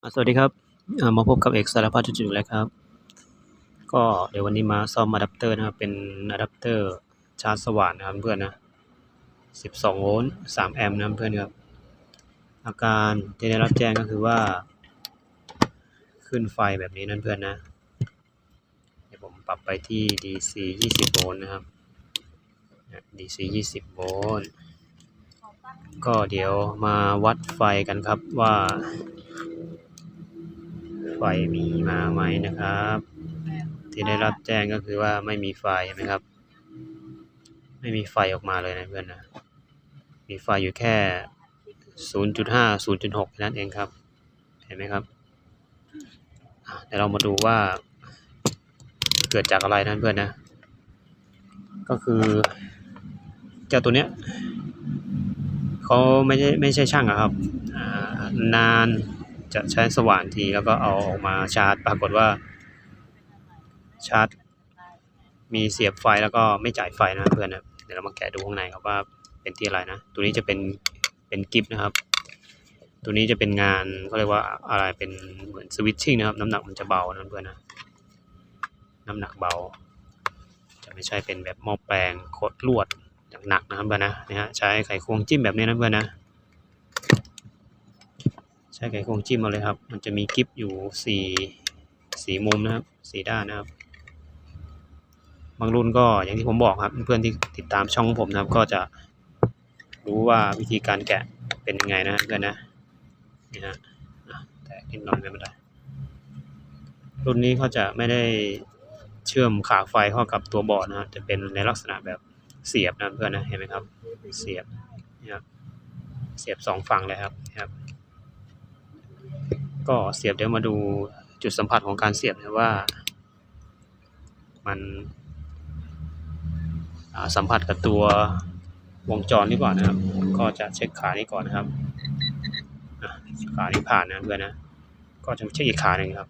สวัสดีครับ มาพบกับเอกสารพัดจุดๆแล้วครับ ก็เดี๋ยววันนี้มาซ่อมอะแดปเตอร์นะครับ เป็นอะแดปเตอร์ชาร์จสว่านนะครับเพื่อนนะ12 โวลต์3แอมป์นะเพื่อนครับ อาการที่ได้รับแจ้งก็คือว่า ขึ้นไฟแบบนี้นั่นเพื่อนนะ เดี๋ยวผมปรับไปที่ DC 20 โวลต์นะครับ DC 20 โวลต์ ก็เดี๋ยวมาวัดไฟกันครับว่า ไฟมีมาไหมนะครับ ที่ได้รับแจ้งก็คือว่าไม่มีไฟใช่ไหมครับ ไม่มีไฟออกมาเลยนะเพื่อนนะมีไฟอยู่แค่ 0.5 0.6นั้นเองครับ เห็นไหมครับเดี๋ยวเรามาดูว่า เกิดจากอะไรนั่นเพื่อนนะ ก็คือเจ้าตัวเนี้ยเขาไม่ใช่ไม่ใช่ช่างอะครับนาน จะใช้สว่านทีแล้วก็เอาออกมาชาร์จ ปรากฏว่า ชาร์จ มีเสียบไฟแล้วก็ไม่จ่ายไฟนะเพื่อนนะเดี๋ยวเรามาแกะดูข้างในครับว่าเป็นที่อะไรนะ ตัวนี้จะเป็นเป็นกิฟต์นะครับ ตัวนี้จะเป็นงานเขาเรียกว่าอะไรเป็นเหมือนสวิตชิ่งนะครับ น้ำหนักมันจะเบานะเพื่อนนะน้ำหนักเบา จะไม่ใช่เป็นแบบหม้อแปลงโคตรลวดหนักนะครับเพื่อนนะนะฮะใช้ไขควงจิ้มแบบนี้นะเพื่อนนะ ใช้ไขควงจิ้มมาเลยครับ มันจะมีกิฟอยู่สี่สี่มุมนะครับสี่ด้านนะครับ บางรุ่นก็อย่างที่ผมบอกครับ เพื่อนที่ติดตามช่องผมนะครับ ก็จะรู้ว่าวิธีการแกะเป็นยังไงนะเพื่อนนะนี่ฮะอ่แตะนิดหน่อยไม่เป็นไรรุ่นนี้เขาจะไม่ได้เชื่อมขาไฟเข้ากับตัวบอร์ดนะจะเป็นในลักษณะแบบเสียบนะเพื่อนนะเห็นไหมครับ เสียบนี่ครับเสียบสองฝั่งเลยครับนะครับ ก็เสียบเดี๋ยวมาดูจุดสัมผัสของการเสียบนะว่า มันสัมผัสกับตัววงจรหรือเปล่านะครับ ก็จะเช็คขานี้ก่อนนะครับขานี้ผ่านนะเพื่อนนะก็จะเช็คอีกขาหนึ่งครับ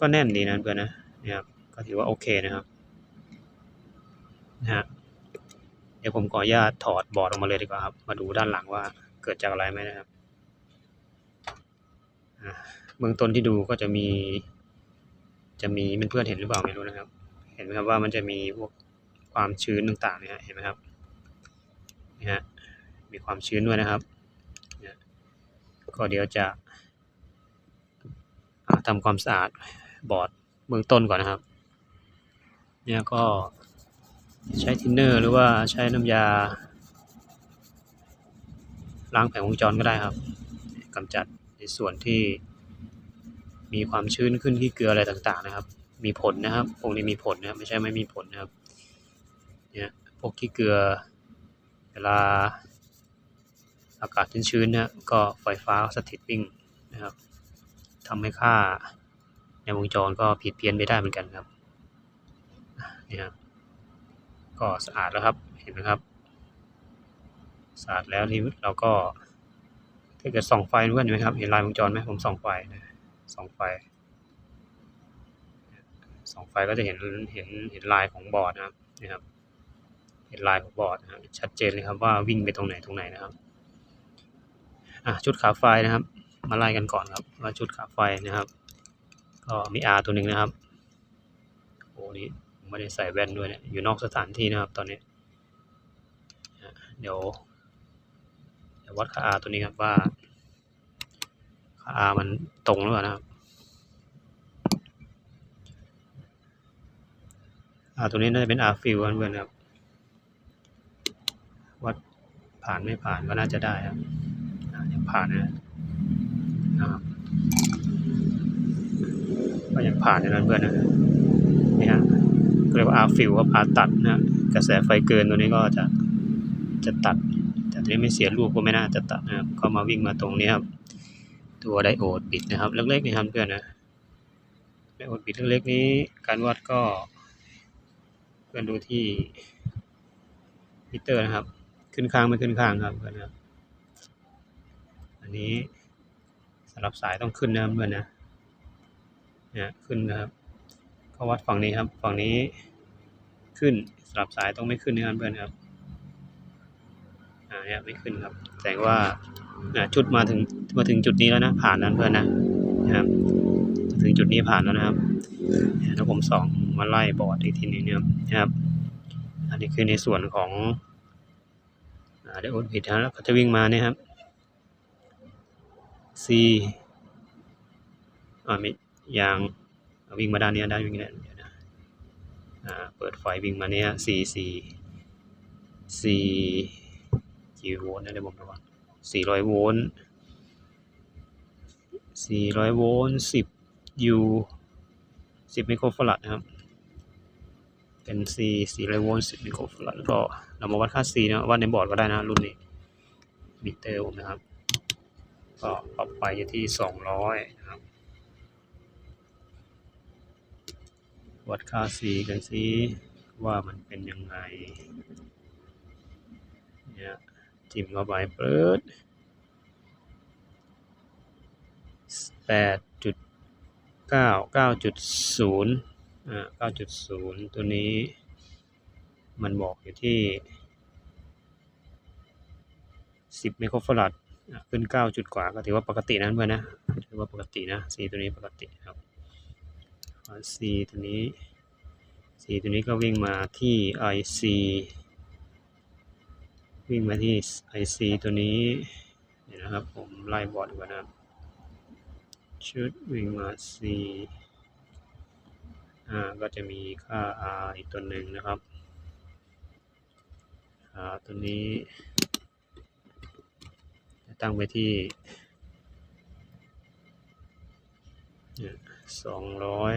ก็แน่นดีนะเพื่อนนะนี่ครับก็ถือว่าโอเคนะครับนะฮะเดี๋ยวผมขออนุญาตถอดบอร์ดออกมาเลยดีกว่าครับ มาดูด้านหลังว่าเกิดจากอะไรไหมนะครับ เบื้องต้นที่ดูก็จะมี จะมีเพื่อนๆเห็นหรือเปล่าไม่รู้นะครับ เห็นไหมครับว่ามันจะมีพวกความชื้นต่างๆเนี่ยเห็นไหมครับนี่ฮะมีความชื้นด้วยนะครับก็เดี๋ยวจะอ่าทำความสะอาดบอร์ดเบื้องต้นก่อนนะครับ เนี่ยก็ใช้ทินเนอร์หรือว่าใช้น้ำยา ล้างแผงวงจรก็ได้ครับกำจัด ส่วนที่มีความชื้นขึ้นที่เกลืออะไรต่างๆนะครับ มีผลนะครับ พวกนี้มีผลนะครับ ไม่ใช่ไม่มีผลนะครับ เนี่ยพวกที่เกลือ เวลาอากาศชื้นๆเนี่ยก็ไฟฟ้าสถิตวิ่งนะครับทำให้ค่าในวงจรก็ผิดเพี้ยนไปได้เหมือนกันครับเนี่ยครับก็สะอาดแล้วครับ เห็นไหมครับ สะอาดแล้วทีนี้เราก็ ถ้าเกิดส่องไฟเพื่อนเห็นไหมครับ เห็นลายวงจรไหมผมส่องไฟนะส่องไฟส่องไฟก็จะเห็นเห็นเห็นลายของบอร์ดนะครับนี่ครับ เห็นลายของบอร์ดนะครับชัดเจนเลยครับว่าวิ่งไปตรงไหนตรงไหนนะครับอะชุดขาไฟนะครับ มาไล่กันก่อนครับว่าชุดขาไฟนะครับ ก็มี R ตัวหนึ่งนะครับโอ้นี่ผมไม่ได้ใส่แว่นด้วยเนี่ยอยู่นอกสถานที่นะครับตอนนี้เดี๋ยว ววัดค่า R ตัวนี้ครับว่าค่า R มันตรงหรือเปล่านะครับ R ตัวนี้น่าจะเป็น R fill เพื่อนๆครับวัดผ่านไม่ผ่านก็น่าจะได้ครับยังผ่านนะนะครับก็ยังผ่านอยู่นะเพื่อนนะนี่ฮะเรียกว่า R fill ครับ R ตัดนะกระแสไฟเกินตัวนี้ก็จะจะตัด แต่ตัวนี้ไม่เสียรูปก็ไม่น่าจะตัดนะครับก็มาวิ่งมาตรงนี้ครับตัวไดโอดบิดนะครับ เล็กๆนี่ครับเพื่อนนะไดโอดบิดเล็กๆนี้ การวัดก็เพื่อนดูที่มิเตอร์นะครับ ขึ้นข้างไม่ขึ้นข้างครับเพื่อนนะอันนี้สำหรับสายต้องขึ้นนะครับเพื่อนนะเนี่ยขึ้นนะครับก็วัดฝั่งนี้ครับฝั่งนี้ขึ้นสำหรับสายต้องไม่ขึ้นนะครับเพื่อนครับ อ่าเนี่ยไม่ขึ้นครับแสดงว่าชุดมาถึงมาถึงจุดนี้แล้วนะ ผ่านนั้นเพื่อนนะนะครับถึงจุดนี้ผ่านแล้วนะครับแล้วผมส่องมาไล่บอร์ดอีกทีนึงนะครับนะครับอันนี้คือในส่วนของอได้โอนผิดนะแล้วก็จะวิ่งมาเนี่ยครับ C อ่ามียางอ่าวิ่งมาด้านนี้ด้านวิ่งนี้นะอ่าเปิดไฟวิ่งมาเนี่ย C C C กี่โวลต์นะเดี๋ยวผมดูก่อน400โวลต์400โวลต์10 U 10ไมโครฟาราดนะครับ เป็น C 400โวลต์10ไมโครฟาราดก็เรามาวัดค่า C นะวัดในบอร์ดก็ได้นะ รุ่นนี้มิเตอร์ผมนะครับก็ปรับไปอยู่ที่200นะครับวัดค่า C กันสิว่ามันเป็นยังไง จิ้มเข้าไปเปิดแปดจุดเก้าเก้าจุดศูนย์อ่าเก้าจุดศูนย์ตัวนี้มันบอกอยู่ที่สิบไมโครฟาราดขึ้นเก้าจุดกว่าก็ถือว่าปกตินะเพื่อนนะถือว่าปกตินะสีตัวนี้ปกติครับสีตัวนี้สีตัวนี้ก็วิ่งมาที่ IC วิ่งมาที่ IC ตัวนี้เดี๋ยนะครับ ผมไล่บอร์ดก่อนนะครับชุดวิ่งมา C อ่าก็จะมีค่า R อีกตัวหนึ่งนะครับ R ตัวนี้ ตั้งไปที่สองร้อย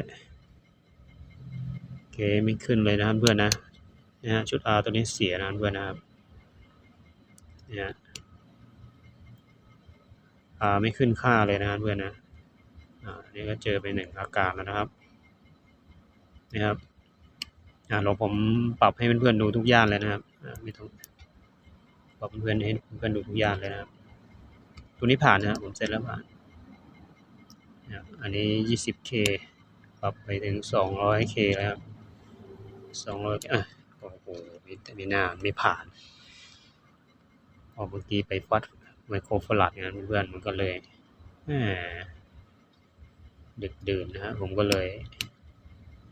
เคไม่ขึ้นเลยนะครับเพื่อนนะนะฮะชุด R ตัวนี้เสียนะเพื่อนนะครับ เนี่ยไม่ขึ้นค่าเลยนะครับเพื่อนนะอ่านี่ก็เจอไปหนึ่งอาการแล้วนะครับนะครับอ่าเราผมปรับให้เพื่อนๆดูทุกย่านเลยนะครับไม่ต้องปรับเพื่อนๆให้เพื่อนๆดูทุกย่านเลยนะครับ ตัวนี้ผ่านนะครับผมเสร็จแล้วผ่านอันนี้ 20k ปรับไปถึง 200k แล้วครับ200อะโอ้โหไม่ไม่น่าไม่ผ่าน พอเมื่อกี้ไปฟัดไมโครฟลัดงานเพื่อนมันก็เลยดึกดื่นนะฮะผมก็เลย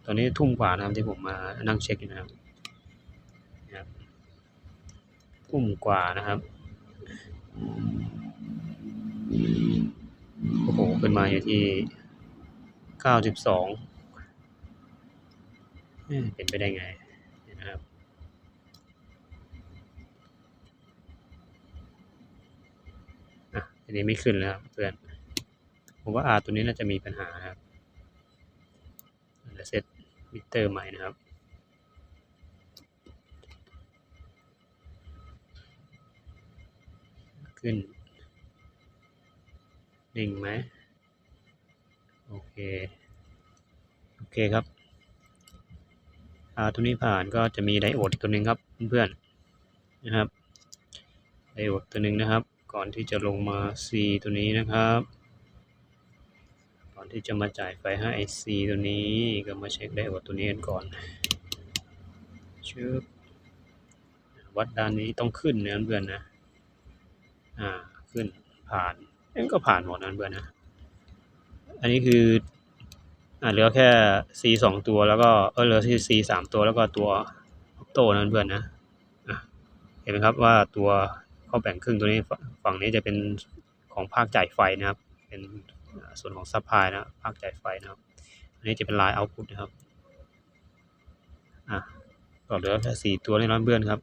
ตอนนี้ทุ่มกว่านะครับที่ผมมานั่งเช็คอยู่นะครับนะครับทุ่มกว่านะครับโอ้โหขึ้นมาอยู่ที่เก้าสิบสองเป็นไปได้ไงนะครับ อันนี้ไม่ขึ้นแล้วเพื่อน ผมว่า R ตัวนี้น่าจะมีปัญหาครับจะเซตมิเตอร์ใหม่นะครับขึ้นนิ่งไหมโอเค โอเคครับ R ตัวนี้ผ่านก็จะมีไดโอดตัวหนึ่งครับเพื่อนๆนะครับไดโอดตัวหนึ่งนะครับ ก่อนที่จะลงมา C ตัวนี้นะครับ ก่อนที่จะมาจ่ายไฟให้ C ตัวนี้ก็มาเช็คไดโอดตัวนี้กันก่อนชึบวัดด้านนี้ต้องขึ้นนะเพื่อนนะ อ่า ขึ้นผ่านเอ็มก็ผ่านหมดนะเพื่อนนะ อันนี้คือ อ่าเหลือแค่ C สองตัวแล้วก็เออเหลือที่ C สามตัวแล้วก็ตัวโตนะเพื่อนนะ อะ เห็นไหมครับว่าตัว ข้อแบ่งครึ่งตัวนี้ฝั่งนี้จะเป็นของภาคจ่ายไฟนะครับ เป็นส่วนของซัพพลายนะภาคจ่ายไฟนะครับอันนี้จะเป็นลายเอาพุตนะครับอะก็เหลือแค่สี่ตัวนี่นะเพื่อนครับ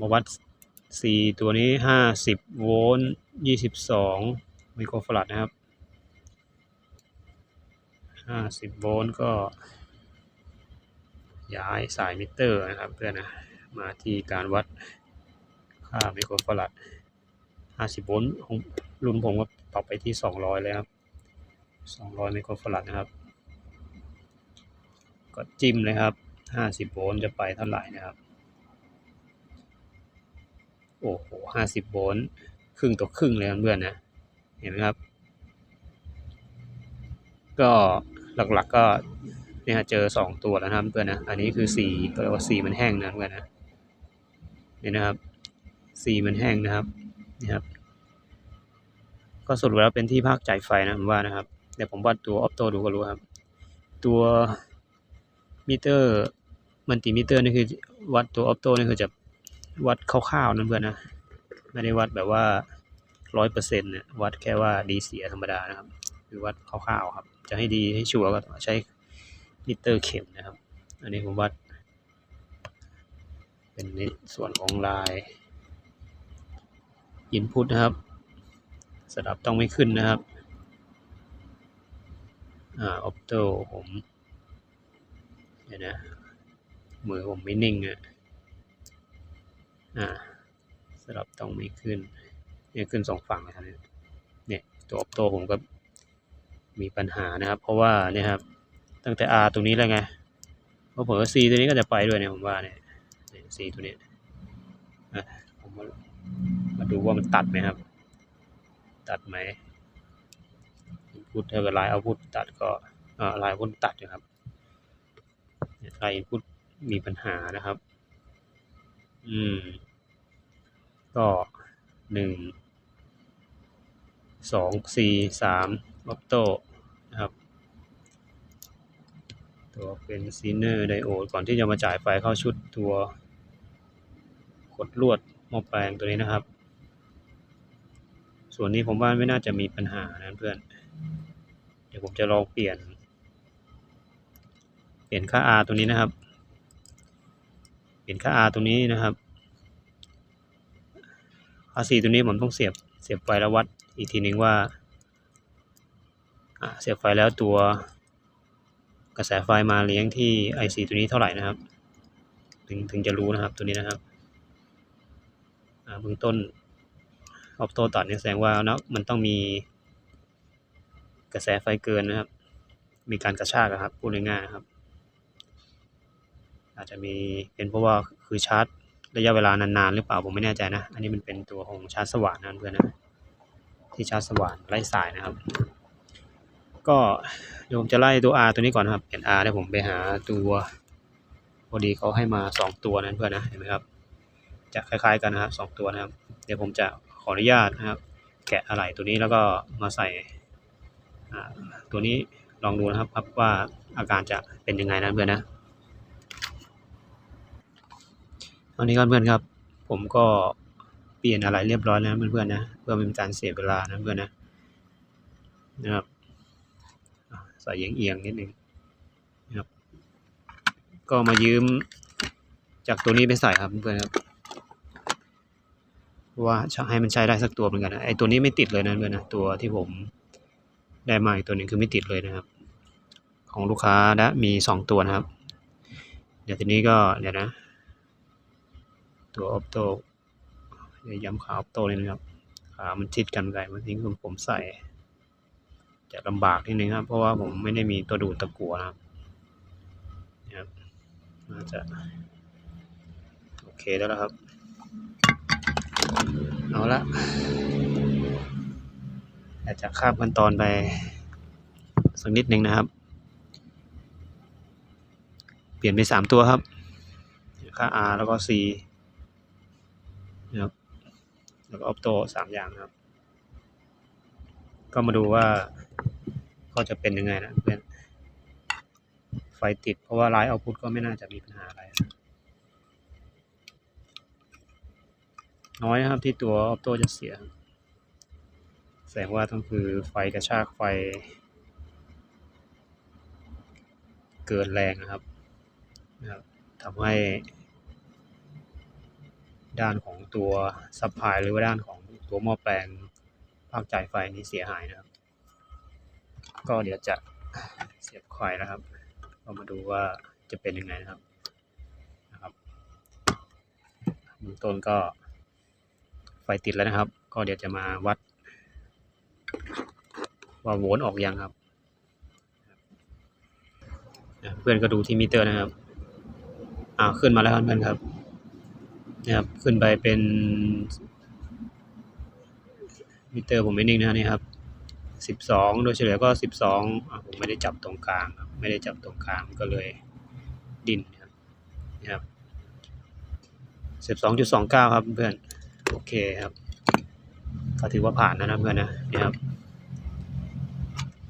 มาวัดสี่ตัวนี้ห้าสิบโวลต์ยี่สิบสองไมโครฟาราดนะครับห้าสิบโวลต์ก็ย้ายสายมิเตอร์นะครับเพื่อนนะมาที่การวัด ค่าไมโครฟาราด50 โวลต์ของรุ่นผมก็ปรับไปที่ 200 เลยครับ 200 ไมโครฟาราดนะครับ ก็จิ้มเลยครับ 50 โวลต์จะไปเท่าไหร่นะครับ โอ้โห 50 โวลต์ครึ่งต่อครึ่งเลยเพื่อนนะ เห็นไหมครับ ก็หลักๆก็เนี่ยเจอ 2 ตัวแล้วนะครับเพื่อนนะ อันนี้คือ4ก็เรียกว่า4มันแห้งนะเพื่อนนะนี่นะครับ 4มันแห้งนะครับนี่ครับ ก็สรุปแล้วเป็นที่ภาคจ่ายไฟนะผมว่านะครับเดี๋ยวผมวัดตัวออปโตดูก็รู้ครับ ตัวมิเตอร์มัลติมิเตอร์นี่คือวัดตัวออปโตนี่คือจะวัดคร่าวๆนั่นเพื่อนนะไม่ได้วัดแบบว่าร้อยเปอร์เซ็นต์เนี่ยวัดแค่ว่าดีเสียธรรมดานะครับ คือวัดคร่าวๆครับ จะให้ดีให้ชัวร์ก็ต้องใช้มิเตอร์เข็มนะครับ อันนี้ผมวัด เป็นในส่วนของลาย อินพุตนะครับสลับต้องไม่ขึ้นนะครับอ่าออปโตผมเดี๋ยวนะมือผมไม่นิ่งอะอ่าสลับต้องไม่ขึ้นเนี่ยขึ้นสองฝั่งนะครับเนี่ยเนี่ยตัวออปโตผมก็มีปัญหานะครับ เพราะว่าเนี่ยครับตั้งแต่ R ตรงนี้แล้วไงเพราะผมว่า C ตัวนี้ก็จะไปด้วยเนี่ยผมว่าเนี่ยเนี่ย C ตัวนี้อะผม มาดูว่ามันตัดไหมครับ ตัดไหมพุทถ้าเกิดลายเอาพุทตัดก็เอ่อลายพุทตัดนะครับเนี่ยลายพุทมีปัญหานะครับ อืม ก็หนึ่งสองสี่สามออปโตนะครับตัวเป็นซีเนอร์ไดโอดก่อนที่จะมาจ่ายไฟเข้าชุดตัวกดลวด หม้อแปลงตัวนี้นะครับ ส่วนนี้ผมว่าไม่น่าจะมีปัญหานะเพื่อน เดี๋ยวผมจะลองเปลี่ยน เปลี่ยนค่า R ตัวนี้นะครับ เปลี่ยนค่า R ตัวนี้นะครับค่า C ตัวนี้ผมต้องเสียบเสียบไฟแล้ววัดอีกทีหนึ่งว่าอ่าเสียบไฟแล้วตัวกระแสไฟมาเลี้ยงที่ IC ตัวนี้เท่าไหร่นะครับ ถึงถึงจะรู้นะครับตัวนี้นะครับ เบื้องต้นออฟโตตัดเนี่ยแสดงว่านะมันต้องมีกระแสไฟเกินนะครับ มีการกระชากอะครับพูดง่ายๆครับ อาจจะมีเป็นเพราะว่าคือชาร์จระยะเวลานานๆหรือเปล่าผมไม่แน่ใจนะ อันนี้มันเป็นตัวของชาร์จสว่านนะเพื่อนนะที่ชาร์จสว่านไร้สายนะครับ ก็เดี๋ยวผมจะไล่ตัว R ตัวนี้ก่อนนะครับเปลี่ยน R ได้ผมไปหาตัวพอดีเขาให้มาสองตัวนั้นเพื่อนนะเห็นไหมครับ จะคล้ายๆกันนะครับสองตัวนะครับ เดี๋ยวผมจะขออนุญาตนะครับ แกะอะไหล่ตัวนี้แล้วก็มาใส่ตัวนี้ลองดูนะครับครับว่าอาการจะเป็นยังไงนะเพื่อนนะตอนนี้ก็เพื่อนครับ ผมก็เปลี่ยนอะไรเรียบร้อยแล้วเพื่อนๆนะเพื่อไม่เป็นการเสียเวลานะเพื่อนนะนะครับอะใส่เอียงๆนิดนึงนะครับ ก็มายืมจากตัวนี้ไปใส่ครับเพื่อนครับเพราะ ว่าให้มันใช้ได้สักตัวเหมือนกันนะไอตัวนี้ไม่ติดเลยนะเพื่อนนะตัวที่ผมได้มาอีกตัวหนึ่งคือไม่ติดเลยนะครับ ของลูกค้าและมีสองตัวนะครับ เดี๋ยวทีนี้ก็เดี๋ยวนะ ตัวออปโตย้ำขาออปโตเลยนะครับขามันชิดกันไกลบางทีผมผมใส่ จะลำบากนิดนึงครับ เพราะว่าผมไม่ได้มีตัวดูดตะกั่วนะครับนะครับน่าจะ โอเคแล้วละครับ เอาละอยากจะข้ามขั้นตอนไปสักนิดหนึ่งนะครับ เปลี่ยนไปสามตัวครับ ค่า R แล้วก็ C นะครับแล้วก็ออปโตสามอย่างครับ ก็มาดูว่าก็จะเป็นยังไงนะเพื่อนไฟติดเพราะว่าไลน์เอาพุทก็ไม่น่าจะมีปัญหาอะไรน้ น้อยนะครับที่ตัวออโตจะเสีย แสดงว่าต้องคือไฟกระชากไฟ เกินแรงนะครับนะครับทำให้ ด้านของตัวซัพพลายหรือว่าด้านของตัวหม้อแปลงภาคจ่ายไฟนี้เสียหายนะครับ ก็เดี๋ยวจะเสียบไฟแล้วครับก็มาดูว่าจะเป็นยังไงนะครับนะครับเบื้องต้นก็ ฟติดแล้วนะครับ ก็เดี๋ยวจะมาวัด ว่าโวลต์ออกยังครับ เพื่อนก็ดูที่มิเตอร์นะครับอ้าขึ้นมาแล้วครับเพื่อนครับนะครับ ขึ้นไปเป็นมิเตอร์ผมไม่นิ่งนะนี่ครับสิบสองโดยเฉลี่ยก็สิบสองผมไม่ได้จับตรงกลางครับไม่ได้จับตรงกลางก็เลยดินครับนะครับสิบสองจุดสองเก้าครับเพื่อน โอเคครับ ก็ถือว่าผ่านนะครับเพื่อนนะนี่ครับ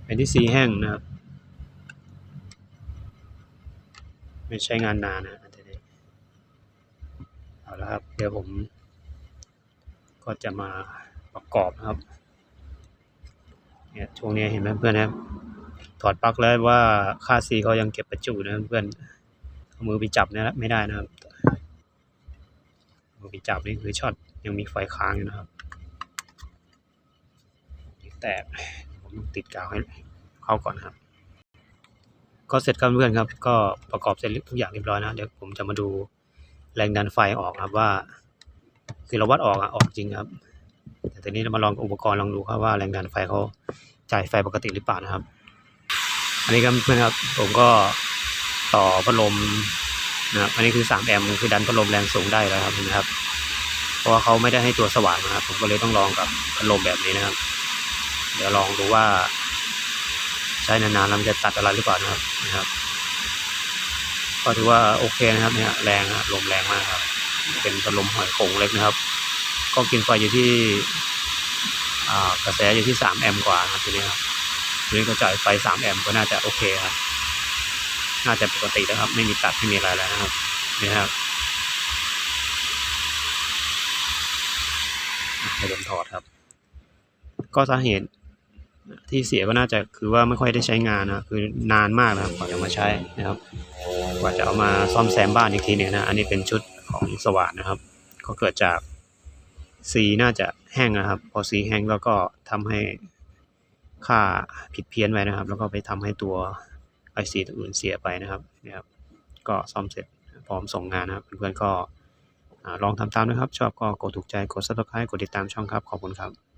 เป็นที่ซีแห้งนะครับ ไม่ใช้งานนานนะอันนี้เอาละครับ เดี๋ยวผมก็จะมาประกอบนะครับเนี่ยช่วงนี้เห็นไหมเพื่อนนะครับถอดปลั๊กแล้วว่าค่าซีเขายังเก็บประจุนะเพื่อนเอามือไปจับเนะไม่ได้นะครับมือไปจับนี่คือช็อต ยังมีไฟค้างอยู่นะครับแตกผมติดกาวให้เข้าก่อนครับ ก็เสร็จครับเพื่อนครับ ก็ประกอบเสร็จทุกอย่างเรียบร้อยนะเดี๋ยวผมจะมาดูแรงดันไฟออกครับว่าคือเราวัดออกอะออกจริงครับ แต่ทีนี้เรามาลองอุปกรณ์ลองดูครับว่าแรงดันไฟเขาจ่ายไฟปกติหรือเปล่านะครับ อันนี้ครับเพื่อนครับผมก็ต่อพัดลมนะครับอันนี้คือ 3 แอมป์คือดันพัดลมแรงสูงได้แล้วครับเห็นไหมครับ เพราะว่าเขาไม่ได้ให้ตัวสว่างนะครับ ผมก็เลยต้องลองกับพัดลมแบบนี้นะครับ เดี๋ยวลองดูว่า ใช้นานๆแล้วมันจะตัดอะไรหรือเปล่านะครับนะครับ ก็ถือว่าโอเคนะครับเนี่ยแรงนะลมแรงมากครับ เป็นพัดลมหอยโขงเล็กนะครับ ก็กินไฟอยู่ที่กระแสอยู่ที่ 3 แอมป์กว่านะครับทีนี้ครับทีนี้ก็จ่ายไฟ 3 แอมป์ก็น่าจะโอเคครับ น่าจะปกตินะครับ ไม่มีตัดไม่มีอะไรแล้วนะครับนี่ครับ อะให้ผมถอดครับ ก็สาเหตุที่เสียก็น่าจะคือว่าไม่ค่อยได้ใช้งานนะคือนานมากนะครับกว่าจะมาใช้นะครับ กว่าจะเอามาซ่อมแซมบ้านอีกทีหนึงนะอันนี้เป็นชุดของสว่านนะครับ ก็เกิดจากสีน่าจะแห้งนะครับ พอสีแห้งแล้วก็ทำให้ค่าผิดเพี้ยนไปนะครับ แล้วก็ไปทำให้ตัวไอซีตัวอื่นเสียไปนะครับเนี่ยครับ ก็ซ่อมเสร็จพร้อมส่งงานนะครับเพื่อนๆก็ ลองทำตามนะครับ ชอบก็กดถูกใจ กด subscribe กดติดตามช่องครับ ขอบคุณครับ